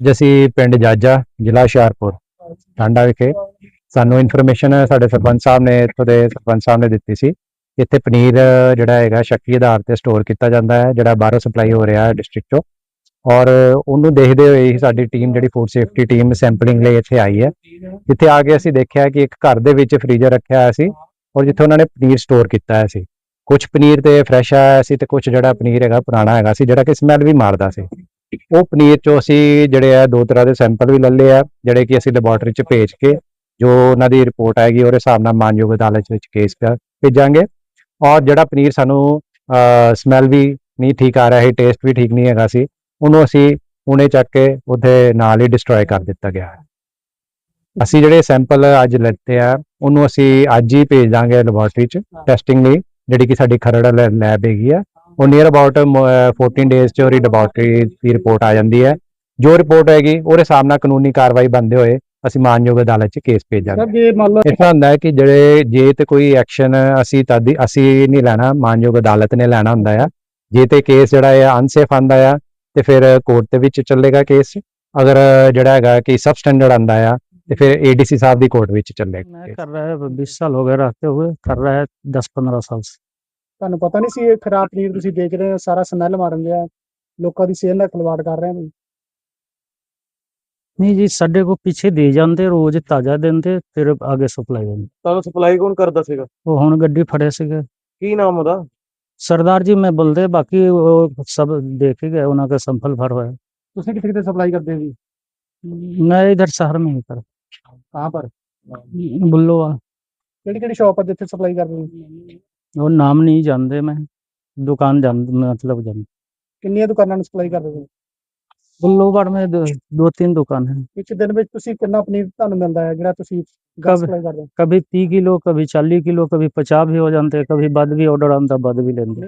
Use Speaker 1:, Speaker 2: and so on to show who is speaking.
Speaker 1: ਅੱਜ ਅਸੀਂ ਪਿੰਡ ਜਾਜਾ ਜ਼ਿਲ੍ਹਾ ਹੁਸ਼ਿਆਰਪੁਰ ਟਾਂਡਾ ਵਿਖੇ। ਸਾਨੂੰ ਇਨਫੋਰਮੇਸ਼ਨ ਸਾਡੇ ਸਰਪੰਚ ਸਾਹਿਬ ਨੇ ਇੱਥੋਂ ਦੇ ਸਰਪੰਚ ਸਾਹਿਬ ਨੇ ਦਿੱਤੀ ਸੀ। ਇੱਥੇ ਪਨੀਰ ਜਿਹੜਾ ਹੈਗਾ ਸ਼ੱਕੀ ਆਧਾਰ ਤੇ ਸਟੋਰ ਕੀਤਾ ਜਾਂਦਾ ਹੈ, ਜਿਹੜਾ ਬਾਹਰੋਂ ਸਪਲਾਈ ਹੋ ਰਿਹਾ ਹੈ ਡਿਸਟ੍ਰਿਕਟ ਚੋਂ। ਔਰ ਉਹਨੂੰ ਦੇਖਦੇ ਹੋਏ ਹੀ ਸਾਡੀ ਟੀਮ ਜਿਹੜੀ ਫੂਡ ਸੇਫਟੀ ਟੀਮ ਸੈਂਪਲਿੰਗ ਲਈ ਇੱਥੇ ਆਈ ਹੈ। ਇੱਥੇ ਆ ਕੇ ਅਸੀਂ ਦੇਖਿਆ ਕਿ ਇੱਕ ਘਰ ਦੇ ਵਿੱਚ ਫ੍ਰੀਜ਼ਰ ਰੱਖਿਆ ਹੋਇਆ ਸੀ ਔਰ ਜਿੱਥੇ ਉਹਨਾਂ ਨੇ ਪਨੀਰ ਸਟੋਰ ਕੀਤਾ ਹੋਇਆ ਸੀ। ਕੁਝ ਪਨੀਰ ਤੇ ਫਰੈਸ਼ ਆਇਆ ਸੀ ਤੇ ਕੁਝ ਜਿਹੜਾ ਪਨੀਰ ਹੈਗਾ ਪੁਰਾਣਾ ਹੈਗਾ ਸੀ, ਜਿਹੜਾ ਕਿ ਸਮੈਲ ਵੀ ਮਾਰਦਾ ਸੀ। ਉਹ ਪਨੀਰ ਚੋਂ ਅਸੀਂ ਜਿਹੜੇ ਆ ਦੋ ਤਰ੍ਹਾਂ ਦੇ ਸੈਂਪਲ ਵੀ ਲੈ ਲਏ ਆ ਜਿਹੜੇ ਕਿ ਅਸੀਂ ਲੈਬੋਰੇਟਰੀ ਚ ਭੇਜ ਕੇ ਜੋ ਉਹਨਾਂ ਦੀ ਰਿਪੋਰਟ ਆਏਗੀ ਉਹਦੇ ਹਿਸਾਬ ਨਾਲ ਮਾਨਯੋਗ ਅਦਾਲਤ ਵਿੱਚ ਕੇਸ ਭੇਜਾਂਗੇ। ਔਰ ਜਿਹੜਾ ਪਨੀਰ ਸਾਨੂੰ ਸਮੈਲ ਵੀ ਨਹੀਂ ਠੀਕ ਆ ਰਿਹਾ ਸੀ ਟੇਸਟ ਵੀ ਠੀਕ ਨਹੀਂ ਹੈਗਾ ਸੀ ਉਹਨੂੰ ਅਸੀਂ ਹੁਣੇ ਚੱਕ ਕੇ ਉਹਦੇ ਨਾਲ ਹੀ ਡਿਸਟਰੋਏ ਕਰ ਦਿੱਤਾ ਗਿਆ ਹੈ। ਅਸੀਂ ਜਿਹੜੇ ਸੈਂਪਲ ਅੱਜ ਲੈਤੇ ਆ ਉਹਨੂੰ ਅਸੀਂ ਅੱਜ ਹੀ ਭੇਜ ਦਾਂਗੇ ਲੈਬੋਰੇਟਰੀ ਚ ਟੈਸਟਿੰਗ ਲਈ ਜਿਹੜੀ ਕਿ ਸਾਡੀ ਖਰੜ ਲੈਬ ਹੈਗੀ ਆ। ਉਹ ਨੀਅਰ ਅਬਾਊਟ 14 ਡੇਜ਼ ਚ ਉਹਦੀ ਡਿਬੋਟਰੀ ਦੀ ਰਿਪੋਰਟ ਆ ਜਾਂਦੀ ਹੈ। ਜੋ ਰਿਪੋਰਟ ਹੋਏਗੀ ਉਹਦੇ ਸਾਹਮਣਾ ਕਾਨੂੰਨੀ ਕਾਰਵਾਈ ਬੰਦੇ ਹੋਏ ਅਸੀਂ ਮਾਨਯੋਗ ਅਦਾਲਤ 'ਚ ਕੇਸ ਭੇਜਾਂਗੇ।
Speaker 2: ਸਰ ਜੇ ਮੰਨ ਲਓ
Speaker 1: ਇਸ ਹੁੰਦਾ ਹੈ ਕਿ ਜਿਹੜੇ ਜੇ ਤੇ ਕੋਈ ਐਕਸ਼ਨ ਅਸੀਂ ਤਦ ਅਸੀਂ ਨਹੀਂ ਲੈਣਾ ਮਾਨਯੋਗ ਅਦਾਲਤ ਨੇ ਲੈਣਾ ਹੁੰਦਾ ਆ। ਜੇ ਤੇ ਕੇਸ ਜਿਹੜਾ ਹੈ ਅਨਸੇਫ ਆਂਦਾ ਆ ਤੇ ਫਿਰ ਕੋਰਟ ਦੇ ਵਿੱਚ ਚੱਲੇਗਾ ਕੇਸ ਅਗਰ ਜਿਹੜਾ ਹੈਗਾ ਕਿ ਸਬ ਸਟੈਂਡਰਡ ਆਂਦਾ ਆ ਤੇ ਫਿਰ ਏਡੀਸੀ ਸਾਹਿਬ ਦੀ ਕੋਰਟ ਵਿੱਚ ਚੱਲੇਗਾ
Speaker 3: ਮੈਂ ਕਰ ਰਿਹਾ 20 ਸਾਲ ਹੋ ਗਏ ਰਹਤੇ ਹੋਏ ਕਰ ਰਿਹਾ 10 15 ਸਾਲ
Speaker 2: ਤੁਹਾਨੂੰ ਪਤਾ ਨਹੀਂ ਸੀ ਇਹ ਖਰਾਬ ਪਨੀਰ ਤੁਸੀਂ ਵੇਚ ਰਹੇ ਹੋ ਸਾਰਾ ਸਮੈਲ ਮਾਰਨ ਦਿਆ ਲੋਕਾਂ ਦੀ ਸਿਹਤ ਨਾਲ ਖਿਲਵਾੜ ਕਰ ਰਹੇ ਹੋ
Speaker 3: ਨਹੀਂ ਜੀ ਸਾਡੇ ਕੋ ਪਿੱਛੇ ਦੇ ਜਾਂਦੇ ਰੋਜ਼ ਤਾਜ਼ਾ ਦਿੰਦੇ ਫਿਰ ਅੱਗੇ ਸਪਲਾਈ ਦਿੰਦੇ।
Speaker 4: ਤੁਹਾਨੂੰ ਸਪਲਾਈ ਕੌਣ ਕਰਦਾ ਸੀਗਾ?
Speaker 3: ਉਹ ਹੁਣ ਗੱਡੀ ਫੜੇ ਸੀਗੇ।
Speaker 4: ਕੀ ਨਾਮ ਉਹਦਾ?
Speaker 3: ਸਰਦਾਰ ਜੀ ਮੈਂ ਬੋਲਦੇ ਬਾਕੀ ਉਹ ਸਭ ਦੇਖ ਗਏ ਉਹਨਾਂ ਦਾ ਸੰਫਲ ਭਰ ਹੋਇਆ।
Speaker 2: ਤੁਸੀਂ ਕਿੱਥੇ ਕਿੱਥੇ ਸਪਲਾਈ ਕਰਦੇ ਜੀ
Speaker 3: ਮੈਂ ਇਧਰ ਸ਼ਹਿਰ ਮੈਂ ਕਰ
Speaker 2: ਕਹਾਂ ਪਰ।
Speaker 3: ਬੁੱਲੋਵਾਲ।
Speaker 2: ਕਿਹੜੀ ਕਿਹੜੀ ਸ਼ਾਪ ਆ ਜਿੱਥੇ ਸਪਲਾਈ ਕਰਦੇ ਹੋ?
Speaker 3: वो नाम नहीं जानते मैं दुकान जान मतलब जान
Speaker 2: ਕਿੰਨੀਆਂ ਦੁਕਾਨਾਂ ਨੂੰ ਸਪਲਾਈ ਕਰਦੇ ਹੋ
Speaker 3: बुल्लोवाड़ में दो, दो तीन दुकान है
Speaker 2: ਇੱਕ ਦਿਨ ਵਿੱਚ ਤੁਸੀਂ ਕਿੰਨਾ ਪਨੀਰ ਤੁਹਾਨੂੰ ਮਿਲਦਾ ਹੈ ਜਿਹੜਾ ਤੁਸੀਂ
Speaker 3: ਕਬ-
Speaker 2: ਸਪਲਾਈ ਕਰਦੇ ਹੋ
Speaker 3: कभी तीस किलो कभी चालीस किलो कभी पचास भी हो जाते कभी बाद भी ऑर्डर आता बाद भी लेंगे